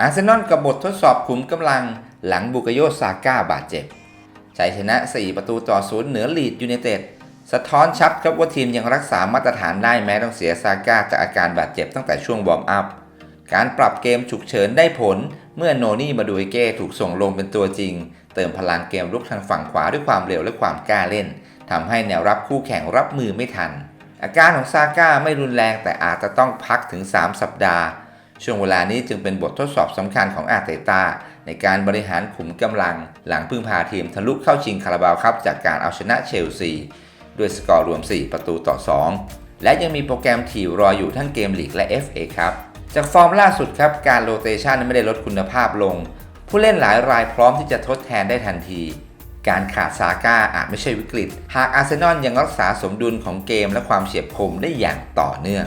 อาร์เซนอลกับบททดสอบขุมกำลังหลังบุกโยซาก้าบาดเจ็บชัยชนะ 4 ประตูต่อศูนย์เหนือลีดยูไนเต็ดสะท้อนชัดครับว่าทีมยังรักษามาตรฐานได้แม้ต้องเสียซาก้าจากอาการบาดเจ็บตั้งแต่ช่วงวอร์มอัพ การปรับเกมฉุกเฉินได้ผล เมื่อโนนี่มาดูเก้ถูกส่งลงเป็นตัวจริง เติมพลังเกมรุกทางฝั่งขวาด้วยความเร็วและความกล้าเล่นทำให้แนวรับคู่แข่งรับมือไม่ทัน อาการของซาก้าไม่รุนแรงแต่อาจจะต้องพักถึง 3 สัปดาห์ ช่วงเวลานี้จึงเป็นบททดสอบสำคัญของอาร์เตต้าในการบริหารขุมกำลัง หลังพึ่งพาทีมทะลุเข้าชิงคาราบาวครับจากการเอาชนะเชลซีด้วยสกอร์รวม 4 ประตูต่อ 2 และยังมีโปรแกรมถี่รออยู่ทั้งเกมลีกและ FA ครับจากฟอร์มล่าสุดครับการโรเตชันไม่ได้ลดคุณภาพลง ผู้เล่นหลายรายพร้อมที่จะทดแทนได้ทันที การขาดซาก้าอาจไม่ใช่วิกฤต หากอาร์เซนอลยังรักษาสมดุลของเกมและความเฉียบคมได้อย่างต่อเนื่อง